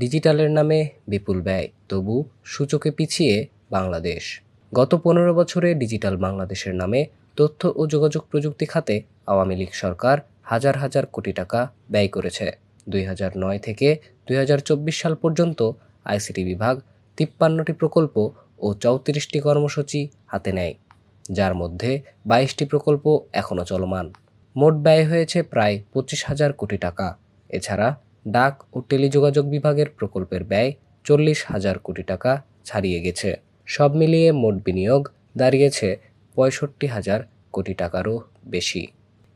ডিজিটালের নামে বিপুল ব্যয়, তবু সূচকে পিছিয়ে বাংলাদেশ। গত পনেরো বছরে ডিজিটাল বাংলাদেশের নামে তথ্য ও যোগাযোগ প্রযুক্তি খাতে আওয়ামী লীগ সরকার হাজার হাজার কোটি টাকা ব্যয় করেছে। দুই নয় থেকে দুই হাজার চব্বিশ সাল পর্যন্ত আইসিটি বিভাগ তিপ্পান্নটি প্রকল্প ও চৌত্রিশটি কর্মসূচি হাতে নেয়, যার মধ্যে বাইশটি প্রকল্প এখনও চলমান। মোট ব্যয় হয়েছে প্রায় পঁচিশ হাজার কোটি টাকা। এছাড়া ডাক ও টেলিযোগাযোগ বিভাগের প্রকল্পের ব্যয় চল্লিশ হাজার কোটি টাকা ছাড়িয়ে গেছে। সব মিলিয়ে মোট বিনিয়োগ দাঁড়িয়েছে পঁয়ষট্টি হাজার কোটি টাকারও বেশি।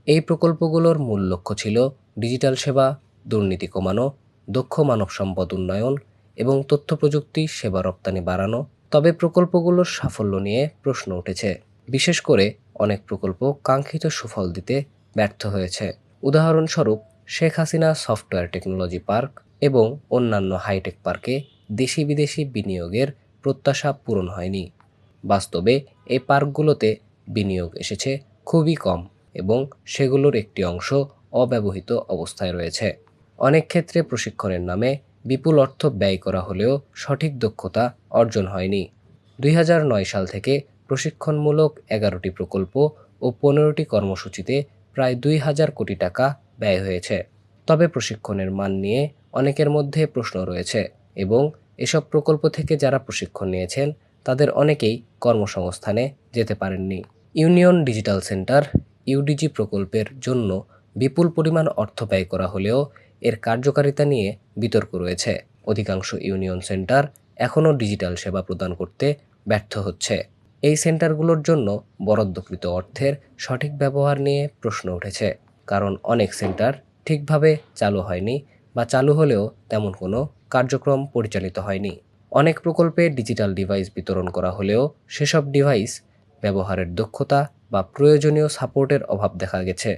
এই প্রকল্পগুলোর মূল লক্ষ্য ছিল ডিজিটাল সেবা, দুর্নীতি কমানো, দক্ষ মানব সম্পদ উন্নয়ন এবং তথ্য প্রযুক্তি সেবা রপ্তানি বাড়ানো। তবে প্রকল্পগুলোর সাফল্য নিয়ে প্রশ্ন উঠেছে। বিশেষ করে অনেক প্রকল্প কাঙ্ক্ষিত সুফল দিতে ব্যর্থ হয়েছে। উদাহরণস্বরূপ Sheikh Hasina software technology park এবং অন্যান্য হাইটেক পার্কে দেশি বিদেশি বিনিয়োগের প্রত্যাশা পূরণ হয়নি। বাস্তবে এই পার্কগুলোতে বিনিয়োগ এসেছে খুবই কম এবং সেগুলোর একটি অংশ অব্যবহৃত অবস্থায় রয়েছে। অনেক ক্ষেত্রে প্রশিক্ষণের নামে বিপুল অর্থ ব্যয় করা হলেও সঠিক দক্ষতা অর্জন হয়নি। দুই হাজার নয় সাল থেকে প্রশিক্ষণমূলক এগারোটি প্রকল্প ও পনেরোটি কর্মসূচিতে প্রায় দুই হাজার কোটি টাকা ব্যয় হয়েছে। তবে প্রশিক্ষণের মান নিয়ে অনেকের মধ্যে প্রশ্ন রয়েছে এবং এসব প্রকল্প থেকে যারা প্রশিক্ষণ নিয়েছেন, তাদের অনেকেই কর্মসংস্থানে যেতে পারেননি। ইউনিয়ন ডিজিটাল সেন্টার, ইউডিজি প্রকল্পের জন্য বিপুল পরিমাণ অর্থ ব্যয় করা হলেও এর কার্যকারিতা নিয়ে বিতর্ক রয়েছে। অধিকাংশ ইউনিয়ন সেন্টার এখনও ডিজিটাল সেবা প্রদান করতে ব্যর্থ হচ্ছে। এই সেন্টারগুলোর জন্য বরাদ্দকৃত অর্থের সঠিক ব্যবহার নিয়ে প্রশ্ন উঠেছে। কারণ অনেক সেন্টার ঠিকভাবে চালু হয়নি বা চালু হলেও তেমন কোনো কার্যক্রম পরিচালিত হয়নি। অনেক প্রকল্পে ডিজিটাল ডিভাইস বিতরণ করা হলেও সেসব ডিভাইস ব্যবহারের দক্ষতা বা প্রয়োজনীয় সাপোর্টের অভাব দেখা গেছে।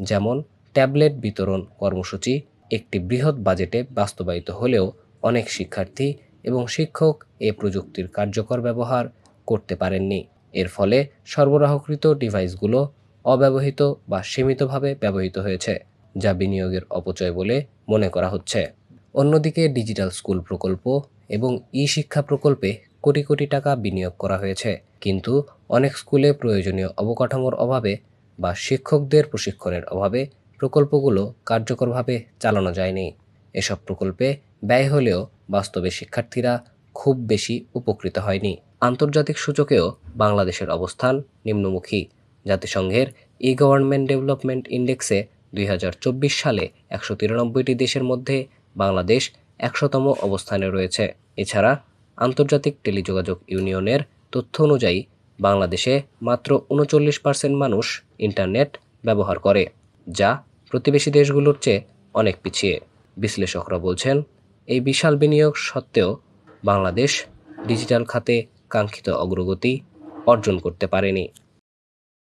যেমন ট্যাবলেট বিতরণ কর্মসূচি একটি বৃহৎ বাজেটে বাস্তবায়িত হলেও অনেক শিক্ষার্থী এবং শিক্ষক এ প্রযুক্তির কার্যকর ব্যবহার করতে পারেননি। এর ফলে সরবরাহকৃত ডিভাইসগুলো অব্যবহৃত বা সীমিতভাবে ব্যবহৃত হয়েছে, যা বিনিয়োগের অপচয় বলে মনে করা হচ্ছে। অন্যদিকে ডিজিটাল স্কুল প্রকল্প এবং ই শিক্ষা প্রকল্পে কোটি কোটি টাকা বিনিয়োগ করা হয়েছে। কিন্তু অনেক স্কুলে প্রয়োজনীয় অবকাঠামোর অভাবে বা শিক্ষকদের প্রশিক্ষণের অভাবে প্রকল্পগুলো কার্যকরভাবে চালানো যায়নি। এসব প্রকল্পে ব্যয় হলেও বাস্তবে শিক্ষার্থীরা খুব বেশি উপকৃত হয়নি। আন্তর্জাতিক সূচকেও বাংলাদেশের অবস্থান নিম্নমুখী। জাতিসংঘের ই গভর্নমেন্ট ডেভেলপমেন্ট ইন্ডেক্সে দুই হাজার চব্বিশ সালে একশো তিরানব্বইটি দেশের মধ্যে বাংলাদেশ একশোতম অবস্থানে রয়েছে। এছাড়া আন্তর্জাতিক টেলিযোগাযোগ ইউনিয়নের তথ্য অনুযায়ী বাংলাদেশে মাত্র উনচল্লিশ পার্সেন্ট মানুষ ইন্টারনেট ব্যবহার করে, যা প্রতিবেশী দেশগুলোর চেয়ে অনেক পিছিয়ে। বিশ্লেষকরা বলছেন, এই বিশাল বিনিয়োগ সত্ত্বেও বাংলাদেশ ডিজিটাল খাতে কাঙ্ক্ষিত অগ্রগতি অর্জন করতে পারেনি।